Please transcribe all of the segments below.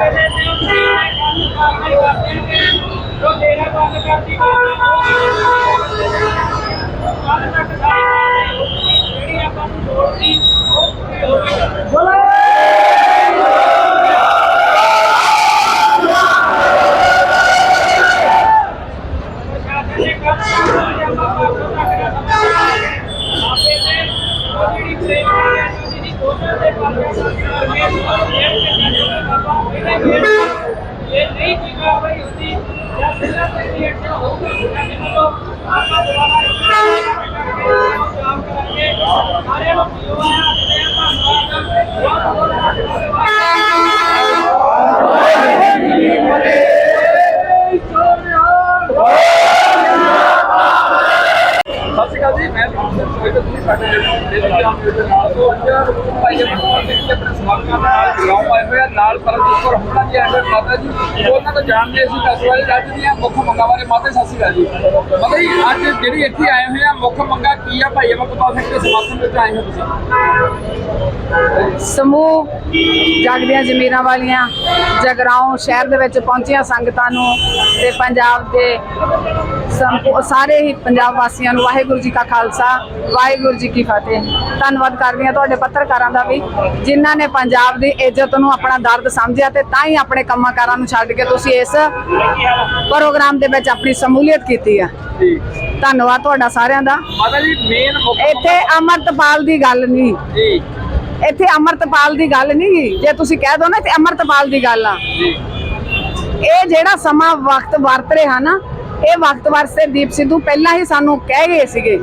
ਪੈਸੇ ਦੇ ਉੱਤੇ ਕੰਮ ਕਾਰਵਾਈ ਕਰਦੇ ਨੇ ਜੋ ਡੇਰਾ ਬੰਦ ਕਰਦੀ ਕੱਲ ਤੱਕ ਸਾਰੀ ਜਿਹੜੀ ਆਪਾਂ ਨੂੰ ਲੋੜ ਸੀ ਉਹ ਪੂਰੀ ਹੋ ਗਈ ਪ੍ਰਸ਼ਾਸਨ ਨੇ ਕੰਮ ਕਰਨਾ ਜਾਂ ਬਾਬਾ ਕੋਲ ਰੱਖਣਾ ਆਪੇ ਤੇ ਉਹ ਜਿਹੜੀ ਪ੍ਰੇਮ ਹੈ ਜਿਹਦੀ ਕੋਸ਼ਿਸ਼ ਦੇ ਪਾਸੇ ਕਰਕੇ ਇਹ ਬਾਬਾ ਇਹ ਨਹੀਂ ਚੀਜ਼ਾਂ ਹੋਈ ਹੁੰਦੀ ਜਾਂ ਸਿੱਧਾ ਤੇ ਐਕਸ਼ਨ ਹੋਊਗਾ ਸਾਡੇ ਵੱਲੋਂ ਆਪਾਂ ਦੁਆਰਾ ਕੰਮ ਕਰਾਂਗੇ। ਸਾਰੇ ਲੋਕ ਜੋ ਤੇ ਧੰਨਵਾਦ ਬਹੁਤ ਬਹੁਤ ਸਤਿ ਸ਼੍ਰੀ ਅਕਾਲ ਜੀ, ਮੈਂ ਕੋਈ ਤੁਸੀਂ ਸਾਡੇ ਦੇ ਦੇ ਨਾਲ ਤੋਂ ਅੱਜ ਭਾਈ ਅਮਰ ਸਿੰਘ ਜੀ, ਆਪਣੇ ਸਵਾਗਤਾਂ ਨਾਲ ਗਰਾਉਂ ਆਏ ਹੋਏ ਆ। ਨਾਲ ਪਰਮੇਸ਼ਵਰ ਹੁਕਮਾ ਜੀ ਆਏ ਮਾਤਾ ਜੀ ਉਹਨਾਂ ਤੋਂ ਜਾਣਦੇ ਅਸੀਂ ਦਸ ਵਾਰੀ ਅੱਜ ਦੀਆਂ ਮੁੱਖ ਮੰਗਾਂ ਬਾਰੇ ਮਾਤਾ ਜੀ, ਸਤਿ ਜੀ। ਮਾਤਾ ਜੀ ਅੱਜ ਜਿਹੜੀ ਇੱਥੇ ਆਏ ਹੋਏ ਆ ਮੁੱਖ ਮੰਗਾਂ ਕੀ ਆ ਭਾਈ? ਅਮਰ ਸਿੰਘ ਦੇ ਸਮਰਥਨ ਵਿੱਚ ਆਏ ਹੋ ਤੁਸੀਂ। ਸਮੂਹ ਜਾਗਦੀਆਂ ਜ਼ਮੀਰਾਂ ਵਾਲੀਆਂ ਜਗਰਾਉਂ ਸ਼ਹਿਰ ਦੇ ਵਿੱਚ ਪਹੁੰਚੀਆਂ ਸੰਗਤਾਂ ਨੂੰ ਤੇ ਪੰਜਾਬ ਦੇ ਸਾਰੇ ਹੀ ਪੰਜਾਬ ਵਾਸੀਆਂ ਨੂੰ ਵਾਹਿਗੁਰੂ ਜੀ ਕਾ ਖਾਲਸਾ ਵਾਹਿਗੁਰੂ ਜੀ ਕੀ ਫਤਿਹ। ਧੰਨਵਾਦ ਕਰਦੀ ਹਾਂ ਤੁਹਾਡੇ ਪੱਤਰਕਾਰਾਂ ਦਾ ਵੀ ਜਿਨ੍ਹਾਂ ਨੇ ਪੰਜਾਬ ਦੀ ਇੱਜ਼ਤ ਨੂੰ ਆਪਣਾ ਦਰਦ ਸਮਝਿਆ ਤੇ ਤਾਂ ਹੀ ਆਪਣੇ ਕੰਮਾਂ ਕਾਰਾਂ ਨੂੰ ਛੱਡ ਕੇ ਤੁਸੀਂ ਇਸ ਪ੍ਰੋਗਰਾਮ ਦੇ ਵਿੱਚ ਆਪਣੀ ਸ਼ਮੂਲੀਅਤ ਕੀਤੀ ਆ। ਜੀ ਧੰਨਵਾਦ ਤੁਹਾਡਾ ਸਾਰਿਆਂ ਦਾ। ਮਾਤਾ ਜੀ ਮੇਨ ਇੱਥੇ ਅਮਰਤਪਾਲ ਦੀ ਗੱਲ ਨਹੀਂ। ਜੀ। ਇੱਥੇ ਅਮਰਤਪਾਲ ਦੀ ਗੱਲ ਨਹੀਂ ਜੇ ਤੁਸੀਂ ਕਹਿ ਦੋ ਨਾ ਤੇ ਅਮਰਤਪਾਲ ਦੀ ਗੱਲ ਆ। ਜੀ। ਇਹ ਜਿਹੜਾ ਸਮਾਂ ਵਕਤ ਵਰਤ ਰਿਹਾ ਨਾ ਇਹ ਵਕਤ ਵਾਸਤੇ ਦੀਪ ਸਿੱਧੂ ਪਹਿਲਾਂ ਹੀ ਸਾਨੂੰ ਕਹਿ ਗਏ ਸੀਗੇ।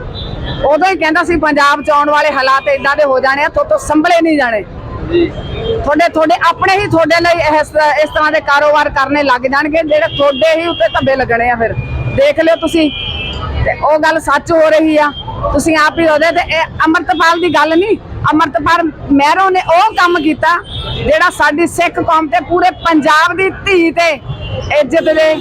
ਉਦੋਂ ਹੀ ਕਹਿੰਦਾ ਸੀ ਪੰਜਾਬ ਚ ਆਉਣ ਵਾਲੇ ਹਾਲਾਤ ਇਦਾਂ ਦੇ ਹੋ ਜਾਣੇ ਆ ਤੋਂ ਸੰਭਲੇ ਨਹੀਂ ਜਾਣੇ। ਤੁਹਾਡੇ ਤੁਹਾਡੇ ਆਪਣੇ ਹੀ ਤੁਹਾਡੇ ਲਈ ਇਸ ਇਸ ਤਰ੍ਹਾਂ ਦੇ ਕਾਰੋਬਾਰ ਕਰਨੇ ਲੱਗ ਜਾਣਗੇ, ਜਿਹੜੇ ਤੁਹਾਡੇ ਹੀ ਉੱਤੇ ਧੱਬੇ ਲੱਗਣੇ ਆ ਫਿਰ। ਦੇਖ ਲਿਓ ਤੁਸੀਂ। ਤੇ ਉਹ ਗੱਲ ਸੱਚ ਹੋ ਰਹੀ ਆ। ਤੁਸੀਂ ਆਪ ਹੀ ਉਹਦੇ ਤੇ ਇਹ ਅੰਮ੍ਰਿਤਪਾਲ ਦੀ ਗੱਲ ਨਹੀਂ, ਅੰਮ੍ਰਿਤਪਾਲ ਮਹਿਰੋਂ ਨੇ ਉਹ ਕੰਮ ਕੀਤਾ, ਜਿਹੜਾ ਸਾਡੀ ਸਿੱਖ ਕੌਮ ਤੇ ਪੂਰੇ ਪੰਜਾਬ ਦੀ ਧੀ ਤੇ ਇੱਜ਼ਤ ਦੇ,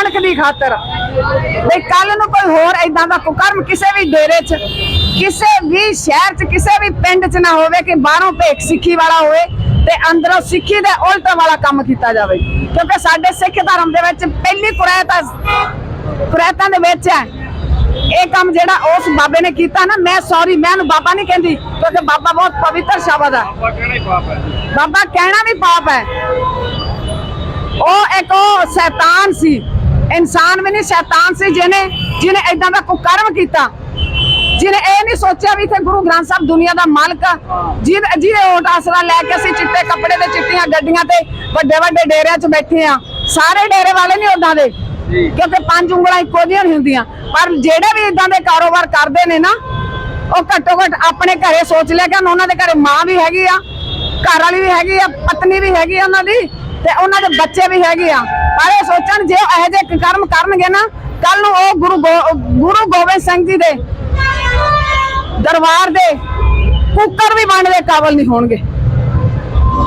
ਅਣਖ ਦੀ ਖਾਤਰ। ਵੀ ਕੱਲ ਨੂੰ ਕੋਈ ਹੋਰ ਐਦਾਂ ਦਾ ਕੁਕਰਮ ਕਿਸੇ ਵੀ ਡੇਰੇ 'ਚ ਕਿਸੇ ਵੀ ਸ਼ਹਿਰ 'ਚ ਕਿਸੇ ਵੀ ਪਿੰਡ 'ਚ ਨਾ ਹੋਵੇ ਕਿ ਬਾਹਰੋਂ ਭੇਖ ਸਿੱਖੀ ਵਾਲਾ ਹੋਵੇ ਤੇ ਅੰਦਰੋਂ ਸਿੱਖੀ ਦੇ ਉਲਟ ਵਾਲਾ ਕੰਮ ਕੀਤਾ ਜਾਵੇ। ਕਿਉਂਕਿ ਸਾਡੇ ਸਿੱਖ ਧਰਮ ਦੇ ਵਿੱਚ ਪਹਿਲੀ ਕੁਰੈਤ ਕੁਰੈਤਾਂ ਦੇ ਵਿੱਚ ਹੈ। ਇਹ ਕੰਮ ਜਿਹੜਾ ਉਸ ਬਾਬੇ ਨੇ ਕੀਤਾ ਨਾ ਮੈਂ ਸੌਰੀ ਮੈਂ ਉਹਨੂੰ ਬਾਬਾ ਨਹੀਂ ਕਹਿੰਦੀ ਕਿਉਂਕਿ ਬਾਬਾ ਬਹੁਤ ਪਵਿੱਤਰ ਸ਼ਬਦ ਹੈ। ਬਾਬਾ ਕਹਿਣਾ ਵੀ ਪਾਪ ਹੈ। ਉਹ ਇੱਕ ਉਹ ਸ਼ੈਤਾਨ ਸੀ। ਇਨਸਾਨ ਵੀ ਨਹੀਂ ਸ਼ੈਤਾਨ ਸੀ ਜਿਹਨੇ ਜਿਹਨੇ ਇਦਾਂ ਦਾ ਕੁਕਰਮ ਕੀਤਾ। ਜਿਹਨੇ ਇਹ ਨਹੀਂ ਸੋਚਿਆ ਵੀ ਇੱਥੇ ਗੁਰੂ ਗ੍ਰੰਥ ਸਾਹਿਬ ਦੁਨੀਆ ਦਾ ਮਾਲਕ ਆ। ਜਿਹਦੇ ਜਿਹਦੇ ਓਟ ਆਸਰਾ ਲੈ ਕੇ ਅਸੀਂ ਚਿੱਟੇ ਕੱਪੜੇ ਤੇ ਚਿੱਟੀਆਂ ਗੱਡੀਆਂ ਤੇ ਵੱਡੇ ਵੱਡੇ ਡੇਰਿਆਂ 'ਚ ਬੈਠੇ ਆ। ਸਾਰੇ ਡੇਰੇ ਵਾਲੇ ਨਹੀਂ ਉਦਾਂ ਦੇ ਕਿਉਂਕਿ ਪੰਜ ਉਂਗਲਾਂ ਇੱਕੋ ਜਿਹੀਆਂ ਹੁੰਦੀਆਂ। ਪਰ ਜਿਹੜੇ ਵੀ ਇਦਾਂ ਦੇ ਕਾਰੋਬਾਰ ਕਰਦੇ ਨੇ ਨਾ ਉਹ ਘੱਟੋ ਘੱਟ ਆਪਣੇ ਘਰੇ ਸੋਚ ਲਿਆ ਕਿ ਉਹਨਾਂ ਦੇ ਘਰੇ ਮਾਂ ਵੀ ਹੈਗੀ ਆ ਘਰ ਵਾਲੀ ਵੀ ਹੈਗੀ ਆ ਪਤਨੀ ਵੀ ਹੈਗੀ ਆ ਉਹਨਾਂ ਦੀ। ਤੇ ਉਹਨਾਂ ਦੇ ਬੱਚੇ ਵੀ ਹੈਗੇ ਆ। ਪਰ ਇਹ ਸੋਚਣ ਜੇ ਉਹ ਇਹੋ ਜਿਹੇ ਕਰਮ ਕਰਨਗੇ ਨਾ ਕੱਲ ਨੂੰ ਉਹ ਗੁਰੂ ਗੁਰੂ ਗੋਬਿੰਦ ਸਿੰਘ ਜੀ ਦੇ ਦਰਬਾਰ ਦੇ ਕੁੱਕਰ ਵੀ ਬਣਨ ਦੇ ਕਾਬਲ ਨਹੀਂ ਹੋਣਗੇ।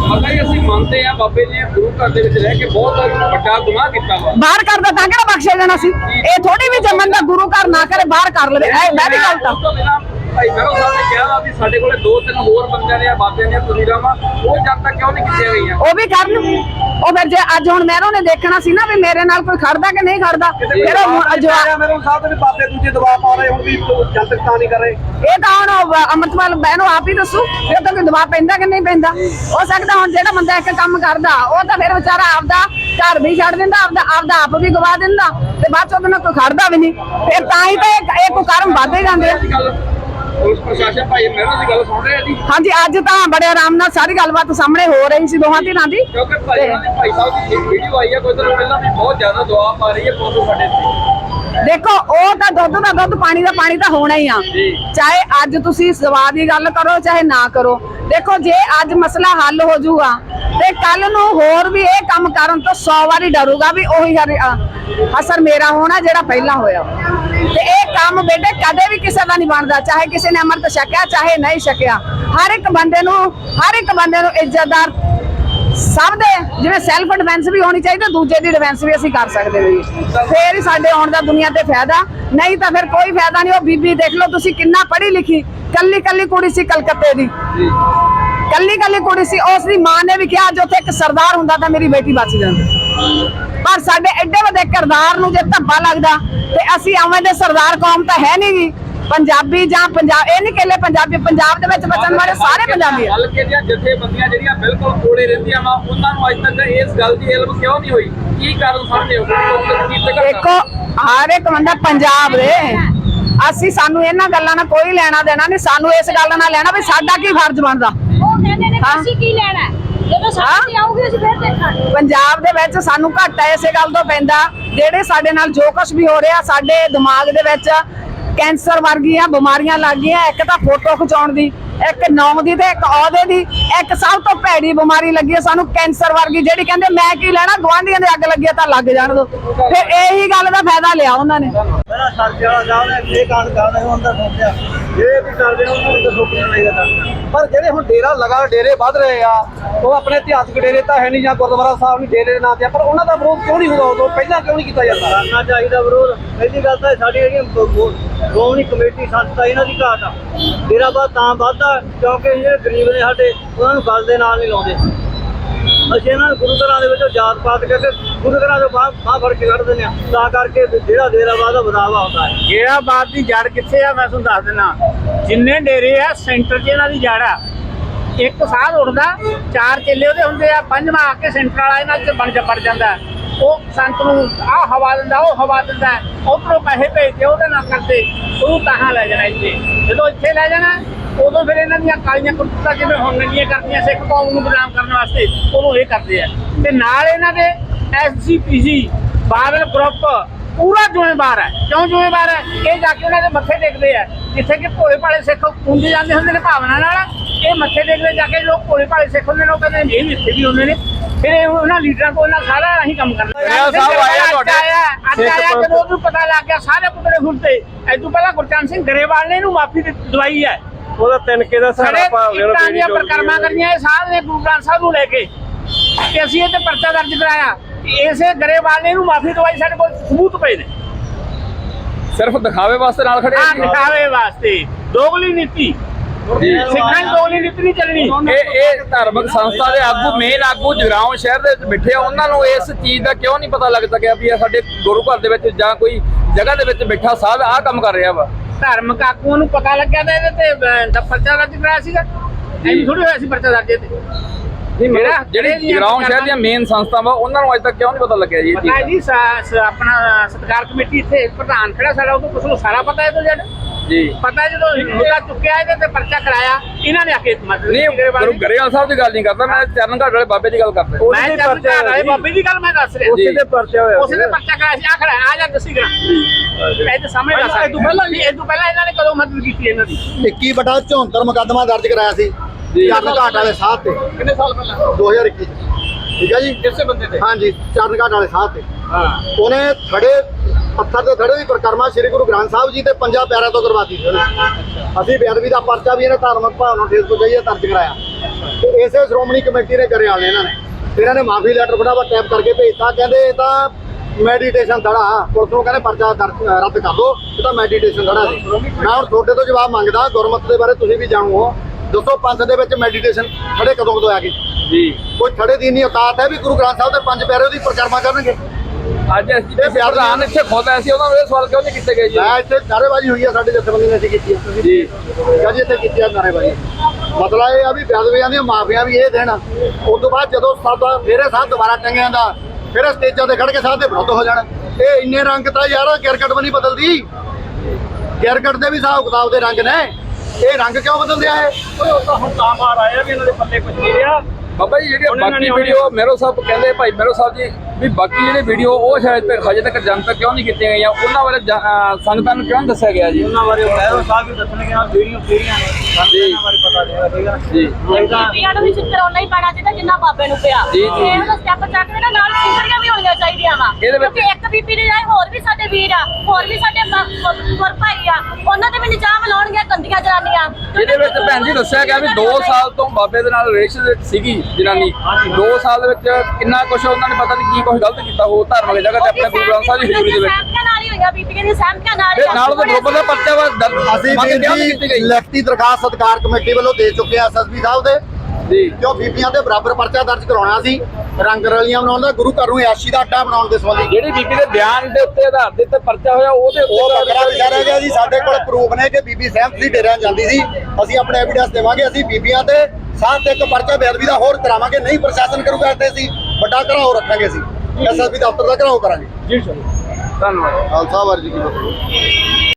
ਮਾਤਾ ਜੀ ਅਸੀਂ ਮੰਨਦੇ ਆ ਬਾਬੇ ਨੇ ਗੁਰੂ ਘਰ ਦੇ ਵਿੱਚ ਰਹਿ ਕੇ ਬਹੁਤ ਵੱਡਾ ਗੁਨਾਹ ਕੀਤਾ ਵਾ। ਬਾਹਰ ਕਰਦਾ ਤਾਂ ਕਿਹੜਾ ਬਖਸ਼ਿਆ ਜਾਣਾ ਸੀ? ਇਹ ਥੋੜੀ ਵੀ ਜਮਨ ਦਾ ਗੁਰੂ ਘਰ ਨਾ ਕਰੇ ਬਾਹਰ ਕਰ ਲਵੇ। ਇਹ ਮੈਂ ਵੀ ਗਲਤ ਆ ਭਾਈ ਮਹਿਰੋ ਸਾਹਿਬ ਨੇ ਕਿਹਾ ਵਾ ਸਾਡੇ ਕੋਲੇ ਦੋ ਤਿੰਨ ਹੋਰ ਬੰਦਿਆਂ ਦੀਆਂ ਬਾਬਿਆਂ ਦੀਆਂ ਤਸਵੀਰਾਂ ਵਾ ਉਹ ਜਦ ਤੱਕ ਕਿਉਂ ਨਹੀਂ ਕੀਤੀਆਂ ਗਈਆਂ? ਉਹ ਵੀ ਕਰਨ। ਉਹ ਫਿਰ ਜੇ ਅੱਜ ਹੁਣ ਮਹਿਰੋਂ ਨੇ ਦੇਖਣਾ ਸੀ ਨਾ ਵੀ ਮੇਰੇ ਨਾਲ ਕੋਈ ਖੜਦਾ ਕਿ ਨਹੀਂ ਖੜਦਾ ਫਿਰ ਉਹ ਜਵਾਬ ਮੇਰੇ ਸਾਹਿਬ ਦੇ ਬਾਬੇ ਦੂਜੇ ਦਬਾਅ ਪਾ ਰਹੇ ਹੁਣ ਵੀ ਜਨਤਕ ਤਾਂ ਨਹੀਂ ਕਰ ਰਹੇ। ਇਹ ਤਾਂ ਹੁਣ ਅਮਰਤਪਾਲ ਬਹਿਨ ਆਪ ਹੀ ਦੱਸੂ ਉਹ ਤਾਂ ਕੋਈ ਦਬਾਅ ਪੈਂਦਾ ਕਿ ਨਹੀਂ ਪੈਂਦਾ। ਹੋ ਸਕਦਾ ਹੁਣ ਜਿਹੜਾ ਬੰਦਾ ਇੱਕ ਕੰਮ ਕਰਦਾ ਉਹ ਤਾਂ ਫਿਰ ਵਿਚਾਰਾ ਆਪਦਾ ਘਰ ਵੀ ਛੱਡ ਦਿੰਦਾ ਆਪਦਾ ਆਪਦਾ ਆਪ ਵੀ ਗਵਾ ਦਿੰਦਾ ਤੇ ਬਾਅਦ ਚ ਉਹਦੇ ਨਾਲ ਕੋਈ ਖੜਦਾ ਵੀ ਨਹੀਂ। ਫਿਰ ਤਾਂ ਹੀ ਤਾਂ ਇਹ ਕੋਈ ਕਾਰਨ ਵੱਧਦੇ ਜਾਂਦੇ ਆ। ਪੁਲਿਸ ਪ੍ਰਸ਼ਾਸਨ ਭਾਈ ਮਹਿਰੋ ਦੀ ਗੱਲ ਸੁਣ ਰਿਹਾ ਜੀ। ਹਾਂਜੀ ਅੱਜ ਤਾਂ ਬੜੇ ਆਰਾਮ ਨਾਲ ਸਾਰੀ ਗੱਲਬਾਤ ਸਾਹਮਣੇ ਹੋ ਰਹੀ ਸੀ ਦੋਹਾਂ ਧਿਰਾਂ ਦੀ। ਕਿਉਂਕਿ ਭਾਈ ਉਹਨਾਂ ਦੇ ਭਾਈ ਸਾਹਿਬ ਦੀ ਇੱਕ ਵੀਡੀਓ ਆਈ ਹੈ ਕੋਈ ਦਿਨ ਪਹਿਲਾਂ ਵੀ ਬਹੁਤ ਜ਼ਿਆਦਾ ਦੁਆ ਪਾ ਰਹੀ ਹੈ ਫੋਟੋ ਸਾਡੇ ਤੇ। ਦੇਖੋ ਉਹ ਤਾਂ ਦੁੱਧ ਦਾ ਦੁੱਧ ਪਾਣੀ ਦਾ ਪਾਣੀ ਤਾਂ ਹੋਣਾ ਹੀ ਆ। ਚਾਹੇ ਅੱਜ ਤੁਸੀਂ ਸਵਾਦ ਦੀ ਗੱਲ ਕਰੋ ਚਾਹੇ ਨਾ ਕਰੋ। ਦੇਖੋ ਜੇ ਅੱਜ ਮਸਲਾ ਹੱਲ ਹੋ ਜਾਊਗਾ ਤੇ ਕੱਲ ਨੂੰ ਹੋਰ ਵੀ ਇਹ ਕੰਮ ਕਰਨ ਤੋਂ 100 ਵਾਰੀ ਡਰੂਗਾ ਵੀ ਉਹੀ ਅਸਰ ਮੇਰਾ ਹੋਣਾ ਜਿਹੜਾ ਪਹਿਲਾਂ ਹੋਇਆ। ਤੇ ਇਹ ਕੰਮ ਬੇਟੇ ਕਦੇ ਵੀ ਕਿਸੇ ਦਾ ਨਹੀਂ ਬਣਦਾ, ਚਾਹੇ ਕਿਸੇ ਨੇ ਅਮਰਤ ਛਕਿਆ, ਚਾਹੇ ਨਹੀਂ ਛਕਿਆ। ਹਰ ਇੱਕ ਬੰਦੇ ਨੂੰ, ਹਰ ਇੱਕ ਬੰਦੇ ਨੂੰ ਇੱਜ਼ਤਦਾਰ ਸਭ ਦੇ, ਜਿਵੇਂ ਸੈਲਫ ਡਿਫੈਂਸ ਵੀ ਹੋਣੀ ਚਾਹੀਦੀ, ਦੂਜੇ ਦੀ ਡਿਫੈਂਸ ਵੀ ਅਸੀਂ ਕਰ ਸਕਦੇ ਵੀ ਫੇਰ ਹੀ ਸਾਡੇ ਆਉਣ ਦਾ ਦੁਨੀਆ ਤੇ ਫਾਇਦਾ। ਨਹੀਂ ਤਾਂ ਫਿਰ ਕੋਈ ਫਾਇਦਾ ਨਹੀਂ, ਉਹ ਬੀਬੀ ਦੇਖ ਲਓ, ਤੁਸੀਂ ਕਿੰਨਾ ਪੜ੍ਹੀ ਲਿਖੀ ਕੱਲੀ ਕੱਲੀ ਕੁੜੀ ਸੀ ਕਲਕੱਤੇ ਦੀ। ਕੱਲੀ ਕੱਲੀ ਕੁੜੀ ਸੀ ਉਸ ਦੀ ਮਾਂ ਨੇ ਵੀ ਕਿਹਾ ਜੇ ਉੱਥੇ ਇੱਕ ਸਰਦਾਰ ਹੁੰਦਾ ਤਾਂ ਮੇਰੀ ਬੇਟੀ ਬਚ ਜਾਂਦੀ। ਪਰ ਸਾਡੇ ਐਡੇ ਵੱਡੇ ਕਿਰਦਾਰ ਨੂੰ ਜੇ ਧੱਬਾ ਲੱਗਦਾ ਤੇ ਅਸੀਂ ਐਵੇਂ ਦੇ ਸਰਦਾਰ ਕੌਮ ਤਾਂ ਹੈ ਨਹੀਂ ਗੀ। ਪੰਜਾਬੀ ਜਾਂ ਪੰਜਾਬ ਇਹ ਨਹੀਂ ਕਹਿੰਦੇ ਪੰਜਾਬੀ ਪੰਜਾਬ ਦੇ ਵਿੱਚ ਬਚਣ ਵਾਲੇ ਸਾਰੇ ਪੰਜਾਬੀ ਆ। ਹਲਕੇ ਦੀਆਂ ਜਥੇਬੰਦੀਆਂ ਜਿਹੜੀਆਂ ਬਿਲਕੁਲ ਕੋਲੇ ਰਹਿੰਦੀਆਂ ਵਾ ਉਹਨਾਂ ਨੂੰ ਅੱਜ ਤੱਕ ਇਸ ਗੱਲ ਦੀ ਇਲਮ ਕਿਉਂ ਨਹੀਂ ਹੋਈ? ਕੀ ਕਾਰਨ ਸਮਝਦੇ ਹੋ ਦੇਖੋ ਹਰ ਇੱਕ ਬੰਦਾ ਪੰਜਾਬ ਦੇ। ਅਸੀਂ ਸਾਨੂੰ ਇਹਨਾਂ ਗੱਲਾਂ ਨਾਲ ਕੋਈ ਲੈਣਾ ਦੇਣਾ ਨਹੀਂ ਸਾਨੂੰ ਇਸ ਗੱਲ ਨਾਲ ਲੈਣਾ ਵੀ ਸਾਡਾ ਕੀ ਫਰਜ਼ ਬਣਦਾ। ਕਹਿੰਦੇ ਨੇ ਹਾਂ। ਅਸੀਂ ਕੀ ਲੈਣਾ ਹੈ? ਜਦੋਂ ਸਾਡੇ ਤੇ ਆਉਗੀ ਅਸੀਂ ਫਿਰ ਦੇਖਾਂਗੇ। ਪੰਜਾਬ ਦੇ ਵਿੱਚ ਸਾਨੂੰ ਘਾਟਾ ਇਸੇ ਗੱਲ ਤੋਂ ਪੈਂਦਾ ਜਿਹੜੇ ਸਾਡੇ ਨਾਲ ਜੋ ਕੁਝ ਵੀ ਹੋ ਰਿਹਾ ਸਾਡੇ ਦਿਮਾਗ ਦੇ ਵਿੱਚ ਕੈਂਸਰ ਵਰਗੀਆਂ ਬਿਮਾਰੀਆਂ ਲੱਗ ਗਈਆਂ ਇੱਕ ਤਾਂ ਫੋਟੋ ਖਿਚਾਉਣ ਦੀ ਇੱਕ ਨੌਂ ਦੀ ਤੇ ਇੱਕ ਅਹੁਦੇ ਦੀ ਇੱਕ ਸਭ ਤੋਂ ਭੈੜੀ ਬਿਮਾਰੀ ਲੱਗੀ ਹੈ ਸਾਨੂੰ ਕੈਂਸਰ ਵਰਗੀ ਜਿਹੜੀ ਕਹਿੰਦੇ ਮੈਂ ਕੀ ਲੈਣਾ ਗਵਾਂਢੀਆਂ ਦੇ ਅੱਗ ਲੱਗੀ ਤਾਂ ਲੱਗ ਜਾਣ ਦੋ। ਫਿਰ ਇਹੀ ਗੱਲ ਦਾ ਫਾਇਦਾ ਲਿਆ ਉਹਨਾਂ ਨੇ। ਮੇਰਾ ਸਰਜੇ ਵਾਲਾ ਸਾਹਿਬ ਨੇ ਇਹ ਕਾਂਡ ਕਰਦਾ ਉਹ ਅੰਦਰ ਸੋਚਿਆ ਇਹ ਵੀ ਕਰਦੇ ਉਹਨਾਂ ਨੂੰ ਨਹੀਂ ਪਰ ਜਿਹੜੇ ਹੁਣ ਡੇਰਾ ਲਗਾ ਡੇਰੇ ਵੱਧ ਰਹੇ ਆ ਉਹ ਆਪਣੇ ਇਤਿਹਾਸਕ ਡੇਰੇ ਤਾਂ ਹੈ ਨਹੀਂ ਜਾਂ ਗੁਰਦੁਆਰਾ ਸਾਹਿਬ ਨਹੀਂ ਡੇਰੇ ਦੇ ਨਾਂ ਤੇ ਆ, ਪਰ ਉਹਨਾਂ ਦਾ ਵਿਰੋਧ ਕਿਉਂ ਨਹੀਂ ਹੁੰਦਾ ਉਦੋਂ? ਪਹਿਲਾਂ ਕਿਉਂ ਨਹੀਂ ਕੀਤਾ ਜਾਂਦਾ? ਕਰਨਾ ਚਾਹੀਦਾ ਵਿਰੋਧ। ਪਹਿਲੀ ਗੱਲ ਤਾਂ ਸਾਡੀ ਜਿਹੜੀ ਗੋਵਨੀ ਕਮੇਟੀ ਸੰਸਥਾ ਇਹਨਾਂ ਦੀ ਘਾਟ ਆ। ਡੇਰਾ ਬਾਦ ਤਾਂ ਵੱਧਦਾ ਕਿਉਂਕਿ ਜਿਹੜੇ ਗਰੀਬ ਨੇ ਸਾਡੇ ਉਹਨਾਂ ਨੂੰ ਗੱਲ ਦੇ ਨਾਲ ਨਹੀਂ ਲਾਉਂਦੇ। ਅਸੀਂ ਇਹਨਾਂ ਨੂੰ ਗੁਰੂ ਘਰਾਂ ਦੇ ਵਿੱਚੋਂ ਜਾਤ ਪਾਤ ਕਰਕੇ ਗੁਰੂ ਘਰਾਂ ਤੋਂ ਬਾਹਰ ਬਾਹਰ ਫੜ ਕੇ ਕੱਢ ਦਿੰਦੇ ਆ ਤਾਂ ਕਰਕੇ ਜਿਹੜਾ ਡੇਰਾਬਾਦ ਦਾ ਬਦਾਵਾ ਹੁੰਦਾ ਹੈ। ਡੇਰਾਬਾਦ ਦੀ ਜੜ ਕਿੱਥੇ ਆ, ਮੈਂ ਤੁਹਾਨੂੰ ਦੱਸ ਦਿੰਦਾ। ਜਿੰਨੇ ਡੇਰੇ ਆ, ਸੈਂਟਰ 'ਚ ਇਹਨਾਂ ਦੀ ਜੜ ਆ। ਇੱਕ ਸਾਧ ਉੱਠਦਾ, ਚਾਰ ਚੇਲੇ ਉਹਦੇ ਹੁੰਦੇ ਆ ਪੰਜਵਾਂ ਆ ਕੇ ਸੈਂਟਰ ਵਾਲਾ ਇਹਨਾਂ 'ਚ ਬਣ ਜਾ ਪੜ ਜਾਂਦਾ। ਉਹ ਸੰਤ ਨੂੰ ਆਹ ਹਵਾ ਦਿੰਦਾ, ਉਹ ਹਵਾ ਦਿੰਦਾ। ਉਧਰੋਂ ਪੈਸੇ ਭੇਜਦੇ ਉਹਦੇ ਨਾਲ ਕਰਦੇ। ਤੂੰ ਕਹਾਂ ਲੈ ਜਾਣਾ ਇੱਥੇ। ਜਦੋਂ ਇੱਥੇ ਲੈ ਜਾਣਾ ਉਦੋਂ ਫਿਰ ਇਹਨਾਂ ਦੀਆਂ ਕਾਲੀਆਂ ਕੁਰਤਾਂ ਜਿਵੇਂ ਹੁਣ ਨਵੀਆਂ ਕਰਦੀਆਂ ਸਿੱਖ ਕੌਮ ਨੂੰ ਬਦਨਾਮ ਕਰਨ ਵਾਸਤੇ ਉਦੋਂ ਇਹ ਕਰਦੇ ਆ। ਤੇ ਨਾਲ ਇਹਨਾਂ ਦੇ ਐਸਜੀਪੀਜੀ ਬਾਦਲ ਗਰੁੱਪ ਪੂਰਾ ਜ਼ਿੰਮੇਵਾਰ ਹੈ। ਕਿਉਂ ਜ਼ਿੰਮੇਵਾਰ ਹੈ? ਇਹ ਜਾ ਕੇ ਉਹਨਾਂ ਦੇ ਮੱਥੇ ਟੇਕਦੇ ਆ। ਜਿੱਥੇ ਕਿ ਭੋਲੇ ਭਾਲੇ ਸਿੱਖ ਪੁੰਜੇ ਜਾਂਦੇ ਹੁੰਦੇ ਨੇ ਭਾਵਨਾ ਨਾਲ ਇਹ ਮੱਥੇ ਟੇਕਦੇ ਜਾ ਕੇ ਲੋਕ ਭੋਲੇ ਭਾਲੇ ਸਿੱਖ ਹੁੰਦੇ ਨੇ ਉਹ ਕਹਿੰਦੇ ਨੇ ਇਹ ਵੀ ਇੱਥੇ ਵੀ ਹੁੰਦੇ ਨੇ। ਫਿਰ ਇਹ ਉਹਨਾਂ ਲੀਡਰਾਂ ਕੋਲ ਉਹਨਾਂ ਸਾਰਾ ਅਸੀਂ ਕੰਮ ਕਰਨਾ। ਦਰਿਆ ਸਾਹਿਬ ਆਏ ਆ ਤੁਹਾਡੇ। ਅੱਜ ਆਇਆ ਆਇਆ ਜਦੋਂ ਉਹਨੂੰ ਪਤਾ ਲੱਗ ਗਿਆ ਸਾਰੇ ਪੁੱਤਰੇ ਫੁੱਲਤੇ ਐਦੋਂ ਪਹਿਲਾਂ ਗੁਰਚਰਨ ਸਿੰਘ ਗਰੇਵਾਲ ਨੇ ਇਹਨੂੰ ਮਾਫੀ ਦਵਾਈ ਹੈ। ਉਹਦਾ ਤਿੰਨਕੇ ਦਾ ਸਾਡੇ ਇੱਟਾਂ ਦੀਆਂ ਪ੍ਰਕਰਮਾਂ ਕਰੀਆਂ ਇਹ ਸਾਧ ਨੇ ਗੁਰੂ ਗ੍ਰੰਥ ਸਾਹਿਬ ਨੂੰ ਲੈ ਕੇ। ਤੇ ਅਸੀਂ ਇਹ ਤੇ ਪਰਚਾ ਦਰਜ ਕਰਾਇਆ। ਇਸੇ ਗਰੇਵਾਲ ਨੇ ਇਹਨੂੰ ਮਾਫੀ ਦਵਾਈ ਸਾਡੇ ਕੋਲ ਸਬੂਤ ਪਏ ਨੇ। ਸਿਰਫ ਦਿਖਾਵੇ ਵਾਸਤੇ ਨਾਲ ਖੜੇ ਆ। ਦਿਖਾਵੇ ਵਾਸਤੇ। ਦੋਗਲੀ ਨੀਤੀ। ਸਿੱਖਾਂ ਦੀ ਦੋਗਲੀ ਨੀਤੀ ਨਹੀਂ ਚੱਲਣੀ। ਇਹ ਇਹ ਧਾਰਮਿਕ ਸੰਸਥਾ ਦੇ ਆਗੂ ਮੇਨ ਆਗੂ ਜਗਰਾਉਂ ਸ਼ਹਿਰ ਦੇ ਵਿੱਚ ਬੈਠੇ ਆ। ਉਹਨਾਂ ਨੂੰ ਇਸ ਚੀਜ਼ ਦਾ ਕਿਉਂ ਨਹੀਂ ਪਤਾ ਲੱਗ ਸਕਿਆ ਵੀ ਇਹ ਸਾਡੇ ਗੁਰੂ ਘਰ ਦੇ ਵਿੱਚ ਜਾਂ ਕੋਈ ਜਗ੍ਹਾ ਦੇ ਵਿੱਚ ਬੈਠਾ ਸਾਧ ਆਹ ਕੰਮ ਕਰ ਰਿਹਾ ਵਾ? ਧਾਰਮਿਕ ਆਗੂਆਂ ਨੂੰ ਪਤਾ ਲੱਗਿਆ ਤਾਂ ਇਹਦੇ ਤੇ ਅਹ, ਦਾ ਪਰਚਾ ਦਰਜ ਕਰਾਇਆ ਸੀਗਾ। ਐਂ ਥੋੜੀ ਹੋਇਆ ਸੀ ਪਰਚਾ ਦਰਜ ਤੇ ਜਿਹੜਾ ਜਿਹੜੀ ਜਗਰਾਉਂ ਸ਼ਹਿਰ ਦੀਆਂ ਮੇਨ ਸੰਸਥਾਵਾਂ ਉਹਨਾਂ ਨੂੰ ਅਜੇ ਤੱਕ ਕਿਉਂ ਨਹੀਂ ਪਤਾ ਲੱਗਿਆ ਜੀ ਪਤਾ ਜੀ ਆਪਣਾ ਸਤਕਾਰ ਕਮੇਟੀ ਇੱਥੇ ਪ੍ਰਧਾਨ ਖੜਾ ਸਾਡਾ ਉਹ ਕੁਝ ਨੂੰ ਸਾਰਾ ਪਤਾ ਹੈ ਤੋਂ ਜਦ ਜੀ। ਪਤਾ ਜਦੋਂ ਮੁੱਦਾ ਚੁੱਕਿਆ ਇਹਦੇ ਤੇ ਪਰਚਾ ਕਰਾਇਆ ਇਹਨਾਂ ਨੇ ਆ ਕੇ ਮਤਲਬ ਨਹੀਂ ਗੁਰੂ ਗਰੇਵਾਲ ਸਾਹਿਬ ਦੀ ਗੱਲ ਨਹੀਂ ਕਰਦਾ ਮੈਂ ਚਰਨ ਘਾਟ ਵਾਲੇ ਬਾਬੇ ਦੀ ਗੱਲ ਕਰਦਾ ਮੈਂ ਚਰਨ ਘਰ ਆਏ ਬਾਬੇ ਦੀ ਗੱਲ ਮੈਂ ਦੱਸ ਰਿਹਾ। ਉਸੇ ਦੇ ਪਰਚਾ ਹੋਇਆ ਉਸੇ ਨੇ ਪਰਚਾ ਕਰਾਇਆ ਸੀ ਆ ਖੜਾ ਆ ਜਾ ਦੱਸੀ ਕਰਾ ਇਹ ਤਾਂ ਸਮਝ ਦੱਸ ਇਹ ਤੋਂ ਪਹਿਲਾਂ ਇਹ ਤੋਂ ਪਹਿਲਾਂ ਇਹਨਾਂ ਨੇ ਕਦੋਂ ਮਦਦ ਕੀਤੀ ਇਹਨਾਂ ਦੀ? 21 ਬਟਾ 74 ਮੁਕੱਦਮਾ ਦਰਜ ਕਰਾਇਆ ਸੀ। ਚਰਨ ਘਾਟ ਵਾਲੇ ਸਾਹ ਤੇ। ਕਿੰਨੇ ਸਾਲ ਪਹਿਲਾਂ? 2021 ਚ। ਠੀਕ ਹੈ ਜੀ? ਕਿਸੇ ਬੰਦੇ ਤੇ? ਹਾਂਜੀ ਚਰਨ ਘਾਟ ਵਾਲੇ ਸਾਹ ਤੇ। ਹਾਂ। ਉਹਨੇ ਥੜੇ ਪੱਥਰ ਦੇ ਥੜੇ ਦੀ ਪ੍ਰਕਰਮਾ ਸ੍ਰੀ ਗੁਰੂ ਗ੍ਰੰਥ ਸਾਹਿਬ ਜੀ ਤੇ ਪੰਜਾਂ ਪਿਆਰਿਆਂ ਤੋਂ ਕਰਵਾਤੀ ਸੀ ਉਹਨੇ। ਅਸੀਂ ਬੇਅਦਬੀ ਦਾ ਪਰਚਾ ਵੀ ਇਹਨੇ ਧਾਰਮਿਕ ਭਾਵਨਾ ਠੇਸ ਜਾਈਏ ਦਰਜ ਕਰਾਇਆ। ਤੇ ਇਸੇ ਸ਼੍ਰੋਮਣੀ ਕਮੇਟੀ ਨੇ ਕਰਿਆ ਇਹਨਾਂ ਨੇ। ਤੇ ਇਹਨਾਂ ਨੇ ਮਾਫੀ ਲੈਟਰ ਫਟਾਫਟ ਟੈਪ ਕਰਕੇ ਭੇਜਤਾ। ਕਹਿੰਦੇ ਇਹ ਤਾਂ ਮੈਡੀਟੇਸ਼ਨ ਥੜਾ ਪੁਲਿਸ ਨੂੰ ਕਹਿੰਦੇ ਪਰਚਾ ਦਰਜ- ਰੱਦ ਕਰ ਦੋ। ਇਹ ਤਾਂ ਮੈਡੀਟੇਸ਼ਨ ਥੜਾ ਸੀ। ਮੈਂ ਹੁਣ ਤੁਹਾਡੇ ਤੋਂ ਜਵਾਬ ਮੰਗਦਾ ਗੁਰਮਤਿ ਦੇ ਬਾਰੇ ਤੁਸੀਂ ਵੀ ਜਾਣੂ ਹੋ। ਦੱਸੋ ਪੰਥ ਦੇ ਵਿੱਚ ਮੈਡੀਟੇਸ਼ਨ ਖੜੇ ਕਦੋਂ ਕਦੋਂ ਆ ਗਏ? ਜੀ। ਕੋਈ ਥੜੇ ਦੀ ਨਹੀਂ ਔਕਾਤ ਹੈ ਵੀ ਗੁਰੂ ਗ੍ਰੰਥ ਸਾਹਿਬ ਦੇ ਪੰਜ ਪਿਆਰੇ ਉਹਦੀ ਪ੍ਰਚਾਰਮਾ ਕਰਨਗੇ। ਅੱਜ ਅਸੀਂ ਜਿਹੜੇ ਪ੍ਰਧਾਨ ਇੱਥੇ ਖੁਦ ਆਏ ਸੀ ਉਹਨਾਂ ਨੂੰ ਇਹ ਸਵਾਲ ਕਿਉਂ ਨਹੀਂ ਕੀਤੇ ਗਏ ਜੀ? ਮੈਂ ਇੱਥੇ ਨਾਅਰੇਬਾਜ਼ੀ ਹੋਈ ਆ ਸਾਡੇ ਜਥੇਬੰਦੀ ਨੇ ਅਸੀਂ ਕੀਤੀ ਆ ਜੀ। ਜੀ ਇੱਥੇ ਕੀਤੀ ਆ ਨਾਅਰੇਬਾਜ਼ੀ। ਮਤਲਬ ਇਹ ਆ ਵੀ ਬੇਅਦਬੀਆਂ ਦੀਆਂ ਮਾਫੀਆਂ ਵੀ ਇਹ ਦੇਣ ਉਸ ਤੋਂ ਬਾਅਦ ਜਦੋਂ ਸਾਡਾ ਫੇਰੇ ਸਾਹ ਦੁਬਾਰਾ ਟੰਗਿਆਂ ਦਾ ਫਿਰ ਇਹ ਸਟੇਜਾਂ ਤੇ ਖੜ ਕੇ ਸਾਹ ਦੇ ਵਿਰੁੱਧ ਹੋ ਜਾਣ। ਇਹ ਇੰਨੇ ਰੰਗ ਤਾਂ ਯਾਰ ਕ੍ਰਿਕਟ ਵੀ ਨਹੀਂ ਬਦਲਦੀ। ਕ੍ਰਿਕਟ ਦੇ ਵੀ ਹਿਸਾਬ ਕਿਤਾਬ ਦੇ ਰੰਗ ਨੇ। ਇਹ ਰੰਗ ਕਿਉਂ ਇਹ ਉਹ ਤਾਂ ਹੁਣ ਤਾਂ ਮਾਰ ਆਇਆ ਵੀ ਇਹਨਾਂ ਦੇ ਪੱਲੇ ਕੁਝ ਨਹੀਂ ਰਿਹਾ। ਬਾਬਾ ਜੀ ਜਿਹੜੀ ਬਾਕੀ ਵੀਡੀਓ ਮੇਰੋ ਸਾਹਿਬ ਕਹਿੰਦੇ ਭਾਈ ਮੇਰੋ ਸਾਹਿਬ ਜੀ ਵੀ ਬਾਕੀ ਜਿਹੜੇ ਵੀਡੀਓ ਉਹ ਸ਼ਾਇਦ ਤੱਕ ਹਜੇ ਤੱਕ ਜਨਤਕ ਕਿਉਂ ਨਹੀਂ ਕੀਤੀਆਂ ਗਈਆਂ? ਉਹਨਾਂ ਬਾਰੇ ਜ- ਸੰਗਤਾਂ ਨੂੰ ਕਿਉਂ ਦੱਸਿਆ ਗਿਆ ਜੀ? ਉਹਨਾਂ ਬਾਰੇ ਮਹਿਰੋ ਸਾਹਿਬ ਵੀ ਦੱਸਣਗੇ ਆ ਵੀਡੀਓ ਕਿਹੜੀਆਂ ਨੇ? ਸਾਨੂੰ ਜੀ। ਇਹਨਾਂ ਬਾਰੇ ਪਤਾ ਹੈਗਾ ਠੀਕ ਹੈ ਜੀ। ਬੀਬੀਆਂ ਨੂੰ ਵੀ ਸਿੱਤਰ ਉਹਨਾਂ ਹੀ ਪੈਣਾ ਚਾਹੀਦਾ ਜਿੰਨਾ ਬਾਬੇ ਨੂੰ ਪਿਆ। ਜੀ, ਜੀ। ਇਹ ਵਾਲਾ ਸਟੈਪ ਚੱਕ ਨਾ ਨਾਲ ਸਿੰਗੜੀਆਂ ਵੀ ਹੋਣੀਆਂ ਚਾਹੀਦੀਆਂ ਵਾ। ਇਹਦੇ ਵਿੱਚ- ਕਿਉਂਕਿ ਇੱਕ ਬੀਬੀ ਦੇ ਜਾਏ ਹੋਰ ਵੀ ਸਾਡੇ ਵੀਰ ਆ ਹੋਰ ਵੀ ਸਾਡੇ ਗੁਰ ਭਾਈ ਆ। ਉਹਨਾਂ ਦੇ ਵੀ ਨਿਜਾਮ ਲਾਉਣਗੇ ਗੰਦੀਆਂ ਜਨਾਨੀਆਂ। ਇਹਦੇ ਵਿੱਚ ਭੈਣ ਜੀ ਦੱਸਿਆ ਗਿਆ ਵੀ 2 ਸਾਲ ਤੋਂ ਬਾਬੇ ਦੇ ਨਾਲ ਰਿਲੇਸ਼ਨ ਵਿੱਚ ਸੀਗੀ ਜਨਾਨੀ। 2 ਸਾਲ ਦੇ ਵਿੱਚ ਕਿੰਨਾ ਕੁਝ ਉਹਨਾਂ ਨੇ ਪਤਾ ਨਹੀਂ ਕੀ ਕੁਝ ਗਲਤ ਕੀਤਾ ਹੋ ਧਾਰਮਿਕ ਜਗ੍ਹਾ ਤੇ ਆਪਣੇ ਗੁਰੂ ਗ੍ਰੰਥ ਸਾਹਿਬ ਦੀ ਹਜ਼ੂਰੀ ਦੇ ਵਿੱਚ ਸਹਿਮਤੀਆਂ ਨਾਲ ਹੀ ਹੋਈਆਂ ਬੀਬੀਆਂ ਦੀ ਸਹਿਮਤੀਆਂ ਨਾਲ ਤੇ ਨਾਲ ਉਹਦੇ ਗਰੁੱਪ ਦਾ ਪਰਚਾ ਵਾ ਦਰਜ ਅਸੀਂ ਮੰਗ ਵੀਰ ਕਿਉਂ ਨਹੀਂ ਕੀਤੀ ਜੀ ਗਈ। ਲਿਖਤੀ ਦਰਖਾਸਤ ਸਤਕਾਰ ਕਮੇਟੀ ਵੱਲੋਂ ਦੇ ਚੁੱਕੇ ਆ ਐਸਐਸਪੀ ਸਾਹਿਬ ਦੇ। ਜੀ। ਕਿਉਂ ਬੀਬੀਆਂ ਦੇ ਬਰਾਬਰ ਪਰਚਾ ਦਰਜ ਕਰਾਉਣਾ ਸੀ ਰੰਗ ਰਲੀਆਂ ਬਣਾਉਣ ਦਾ ਗੁਰੂ ਘਰ ਨੂੰ ਐਸ਼ੀ ਦਾ ਅੱਡਾ ਬਣਾਉਣ ਦੇ ਸੰਬੰਧੀ। ਜਿਹੜੀ ਬੀਬੀ ਦੇ ਬਿਆਨ ਦੇ ਉੱਤੇ ਆਧਾਰ ਦੇ ਉੱਤੇ ਪਰਚਾ ਹੋਇਆ ਉਹਦੇ ਉੱਤੇ ਉਹ ਬੱਕਰਾ ਵਿਚਾਰ ਰਹਿ ਗਿਆ ਜੀ ਸਾਡੇ ਕੋਲ ਪ੍ਰੂਫ ਨੇ ਕਿ ਬੀਬੀ ਸਹਿਮਤ ਸੀ ਡੇਰਿਆਂ ਜਾਂਦੀ ਸੀ। ਅਸੀਂ ਆਪਣੇ ਐਵੀਡੈਂਸ ਦੇਵਾਂਗੇ ਅਸੀਂ ਬੀਬੀਆਂ ਤੇ ਸਾਥ ਤੇ ਇੱਕ ਪਰਚਾ ਬੇਅਦਬੀ ਦਾ ਹੋਰ ਕਰਾਵਾਂਗੇ ਨਹੀਂ ਪ੍ਰਸ਼ਾਸਨ ਕਰੂਗਾ ਤੇ ਅਸੀਂ ਵੱਡਾ ਘਰਾਓ ਰੱਖਾਂਗੇ ਅਸੀਂ। ਐਸਐਸਪੀ ਦਫ਼ਤਰ ਦਾ ਘਰਾਓ ਕਰਾਂਗੇ। ਜੀ ਸਰ ਧੰਨਵਾਦ। ਖਾਲਸਾ ਵਾਹਿਗੁਰੂ ਜੀ ਕੀ ਫਤਿਹ।